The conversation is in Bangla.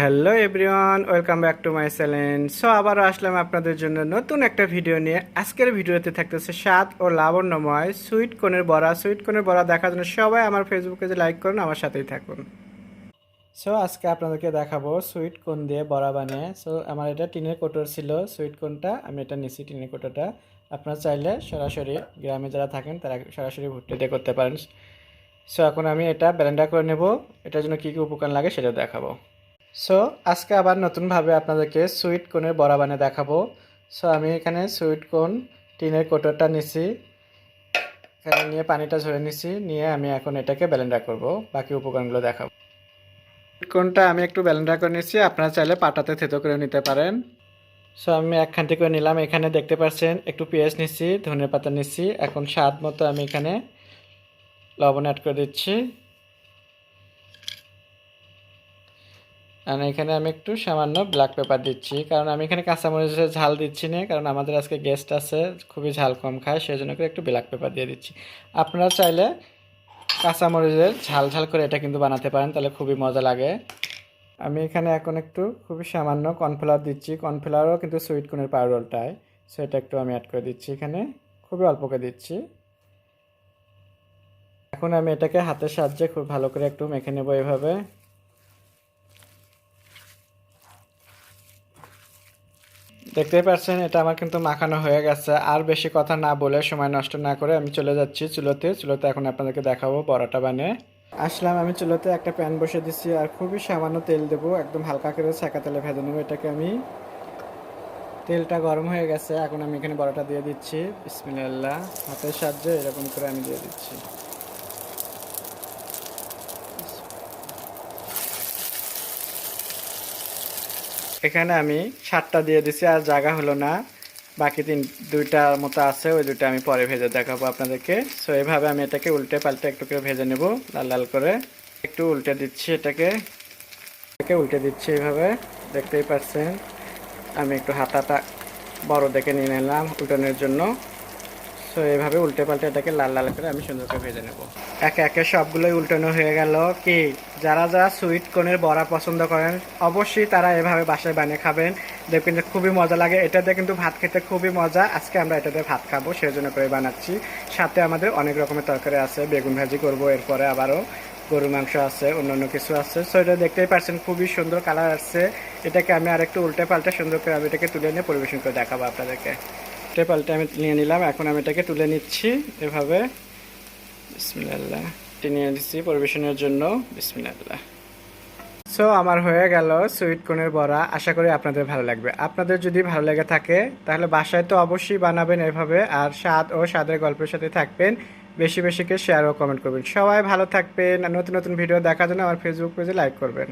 Hello everyone welcome back to my channel so আবারও আসলাম আপনাদের জন্য নতুন একটা ভিডিও নিয়ে। আজকের ভিডিওতে থাকতেছে স্বাদ ও লাবণ্যময় সুইট কোনের বড়া। সুইট কোনের বড়া দেখার জন্য সবাই আমার ফেসবুকে যে লাইক করুন, আমার সাথেই থাকুন। সো আজকে আপনাদেরকে দেখাবো সুইট কোন দিয়ে বড়া বানিয়ে। সো আমার এটা টিনের কোটোর ছিল সুইট কোনটা আমি এটা নিছি টিনের কোটোটা আপনারা চাইলে সরাসরি গ্রামে যারা থাকেন, তারা সরাসরি ভুট্টে দিয়ে করতে পারেন। সো এখন আমি এটা ব্লেন্ডার করে নেব। এটার জন্য কী কী উপকরণ লাগে সেটা দেখাবো। সো আজকে আবার নতুনভাবে আপনাদেরকে সুইট কোনের বড়া বানিয়ে দেখাবো। সো আমি এখানে সুইট কোন টিনের কোটরটা নিছি। এখানে নিয়ে পানিটা ঝরে নিছি, নিয়ে আমি এখন এটাকে ব্যালেন্ডার করব, বাকি উপকরণগুলো দেখাবো। কোনটা আমি একটু ব্লেন্ডার করে নিচ্ছি আপনারা চাইলে পাটাতে থেতো করে নিতে পারেন। সো আমি এক খান্তি করে নিলাম, এখানে দেখতে পাচ্ছেন, একটু পেঁয়াজ নিচ্ছি ধনে পাতা নিচ্ছি এখন স্বাদ মতো আমি এখানে লবণ অ্যাড করে দিচ্ছি। আর এখানে আমি একটু সামান্য ব্ল্যাক পেপার দিচ্ছি। কারণ আমি এখানে কাঁচামরিচের ঝাল দিচ্ছি না, কারণ আমাদের আজকে গেস্ট আছে, খুবই ঝাল কম খায় সেই জন্য করে একটু ব্ল্যাক পেপার দিয়ে দিচ্ছি। আপনারা চাইলে কাঁচামরিচের ঝাল ঝাল করে এটা কিন্তু বানাতে পারেন, তাহলে খুবই মজা লাগে। আমি এখানে এখন একটু খুবই সামান্য কর্নফ্লাওয়ার দিচ্ছি। কর্নফ্লাওয়ারও কিন্তু সুইট কর্নের পাউডারটায় সেটা একটু আমি অ্যাড করে দিচ্ছি এখানে। খুবই অল্প করে দিচ্ছি। এখন আমি এটাকে হাতের সাহায্যে খুব ভালো করে একটু মেখে নেব এভাবে। দেখতেই পাচ্ছেন, এটা আমার কিন্তু মাখানো হয়ে গেছে। আর বেশি কথা না বলে সময় নষ্ট না করে আমি চলে যাচ্ছি চুলোতে। চুলোতে এখন আপনাদেরকে দেখাবো বড়াটা বানিয়ে আসলাম আমি চুলোতে, একটা প্যান বসে দিচ্ছি আর খুবই সামান্য তেল দেবো, একদম হালকা করে ছাকা তেলে ভেজে নেব এটাকে আমি। তেলটা গরম হয়ে গেছে, এখন আমি এখানে বড়াটা দিয়ে দিচ্ছি। বিসমিল্লাহ, হাতের সাহায্যে এরকম করে আমি দিয়ে দিচ্ছি। এখানে আমি সাতটা দিয়ে দিছি আর জায়গা হলো না। বাকি তিন দুইটার মতো আছে, ওই দুইটা আমি পরে ভেজে দেখাবো আপনাদেরকে। সো এইভাবে আমি এটাকে উল্টে পাল্টে একটু করে ভেজে নেব, লাল লাল করে। একটু উল্টে দিচ্ছি এটাকে। এটাকে উল্টে দিচ্ছি এইভাবে দেখতেই পাচ্ছেন। আমি একটু হাতাটা বড় দেখে নিয়ে নিলাম উল্টানোর জন্য। সো এইভাবে উল্টে পাল্টে এটাকে লাল লাল করে আমি সুন্দর করে ভেজে নেব। একে একে সবগুলোই উল্টানো হয়ে গেল। কি, যারা যারা সুইট কোনের বড়া পছন্দ করেন, অবশ্যই তারা এভাবে বাসায় বানিয়ে খাবেন। দেখবেন যে খুবই মজা লাগে। এটাতে কিন্তু ভাত খেতে খুবই মজা। আজকে আমরা এটাতে ভাত খাব সেই জন্য করে বানাচ্ছি। সাথে আমাদের অনেক রকমের তরকারি আছে। বেগুন ভাজি করব, এরপরে আবারও গরু মাংস আছে, অন্যান্য কিছু আছে। সো এটা দেখতেই পাচ্ছেন খুবই সুন্দর কালার আসছে। এটাকে আমি আরেকটু উল্টে পাল্টে সুন্দর করে আমি এটাকে তুলে নিয়ে পরিবেশন করে দেখাবো আপনাদেরকে। উল্টে পাল্টে আমি নিয়ে নিলাম। এখন আমি এটাকে তুলে নিচ্ছি এভাবে। বিসমিল্লাহ। নিয়ে নিচ্ছি পরিবেশনের জন্য। বিসমিল্লাহ। সো আমার হয়ে গেল সুইট কোনের বড়া। আশা করি আপনাদের ভালো লাগবে। আপনাদের যদি ভালো লেগে থাকে, তাহলে বাসায় তো অবশ্যই বানাবেন এভাবে। আর স্বাদ ও স্বাদের গল্পের সাথে থাকবেন। বেশি বেশিকে শেয়ার ও কমেন্ট করবেন। সবাই ভালো থাকবেন। নতুন নতুন ভিডিও দেখার জন্য আমার ফেসবুক পেজে লাইক করবেন।